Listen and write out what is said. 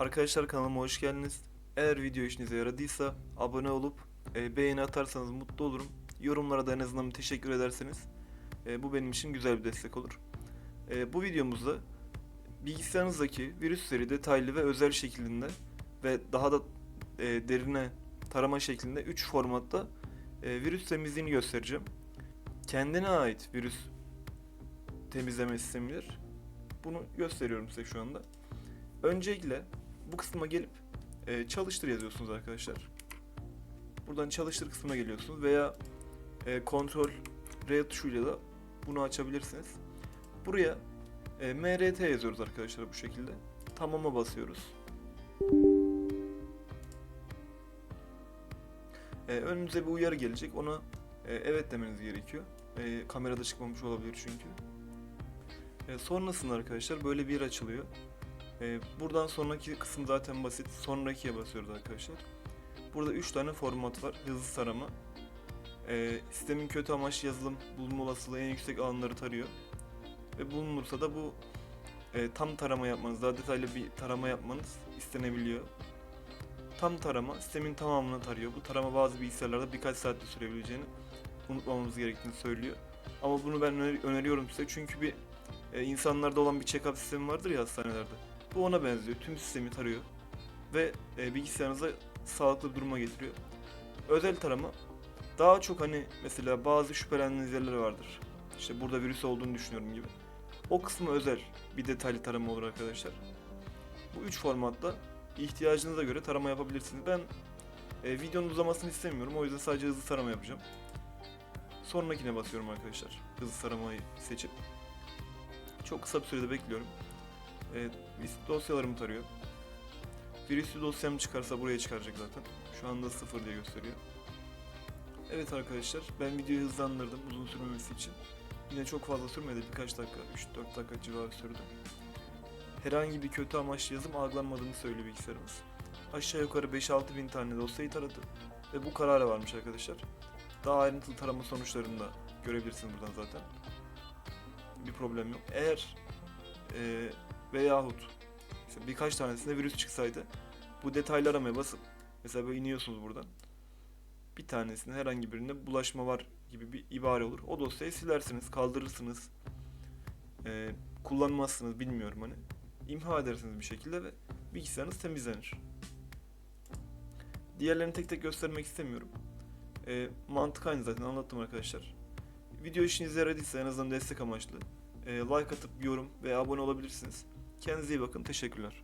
Arkadaşlar kanalıma hoş geldiniz. Eğer video işinize yaradıysa abone olup e, beğeni atarsanız mutlu olurum. Yorumlara da en azından teşekkür ederseniz e, bu benim için güzel bir destek olur. E, bu videomuzda bilgisayarınızdaki virüsleri detaylı ve özel şeklinde ve daha da e, derine tarama şeklinde 3 formatta e, virüs temizliğini göstereceğim. Kendine ait virüs temizleme sistemidir. Bunu gösteriyorum size şu anda. Öncelikle bu kısma gelip e, çalıştır yazıyorsunuz arkadaşlar. Buradan çalıştır kısmına geliyorsunuz veya e, kontrol R tuşuyla da bunu açabilirsiniz. Buraya e, MRT yazıyoruz arkadaşlar bu şekilde. Tamama basıyoruz. E, önünüze bir uyarı gelecek. Ona e, evet demeniz gerekiyor. E, kamerada çıkmamış olabilir çünkü. E, sonrasında arkadaşlar böyle bir açılıyor. Ee, buradan sonraki kısım zaten basit. Sonrakiye basıyoruz arkadaşlar. Burada 3 tane format var. Hızlı tarama. Ee, sistemin kötü amaçlı yazılım bulunma olasılığı en yüksek alanları tarıyor. Ve bulunursa da bu e, tam tarama yapmanız, daha detaylı bir tarama yapmanız istenebiliyor. Tam tarama sistemin tamamını tarıyor. Bu tarama bazı bilgisayarlarda birkaç saatte sürebileceğini unutmamamız gerektiğini söylüyor. Ama bunu ben öner- öneriyorum size çünkü bir e, insanlarda olan bir check-up sistemi vardır ya hastanelerde. Bu ona benziyor. Tüm sistemi tarıyor ve e, bilgisayarınıza sağlıklı duruma getiriyor. Özel tarama daha çok hani mesela bazı şüphelendiğiniz yerler vardır. İşte burada virüs olduğunu düşünüyorum gibi. O kısmı özel bir detaylı tarama olur arkadaşlar. Bu üç formatta ihtiyacınıza göre tarama yapabilirsiniz. Ben e, videonun uzamasını istemiyorum. O yüzden sadece hızlı tarama yapacağım. Sonrakine basıyorum arkadaşlar. Hızlı taramayı seçip. Çok kısa bir sürede bekliyorum. Evet, biz dosyalarımı tarıyor. Virüslü dosyam çıkarsa buraya çıkaracak zaten. Şu anda sıfır diye gösteriyor. Evet arkadaşlar, ben videoyu hızlandırdım uzun sürmemesi için. Yine çok fazla sürmedi, birkaç dakika, 3-4 dakika civarı sürdü. Herhangi bir kötü amaçlı yazım algılanmadığını söylüyor bilgisayarımız. Aşağı yukarı 5-6 bin tane dosyayı taradı ve bu karara varmış arkadaşlar. Daha ayrıntılı tarama sonuçlarını da görebilirsiniz buradan zaten. Bir problem yok. Eğer eee veyahut işte birkaç tanesinde virüs çıksaydı bu detaylı aramaya basıp mesela böyle iniyorsunuz buradan bir tanesinde herhangi birinde bulaşma var gibi bir ibare olur. O dosyayı silersiniz, kaldırırsınız. Ee, kullanmazsınız bilmiyorum hani. İmha edersiniz bir şekilde ve bilgisayarınız temizlenir. Diğerlerini tek tek göstermek istemiyorum. Ee, mantık aynı zaten anlattım arkadaşlar. Video işinize yaradıysa en azından destek amaçlı. Ee, like atıp yorum veya abone olabilirsiniz. Kendinize iyi bakın. Teşekkürler.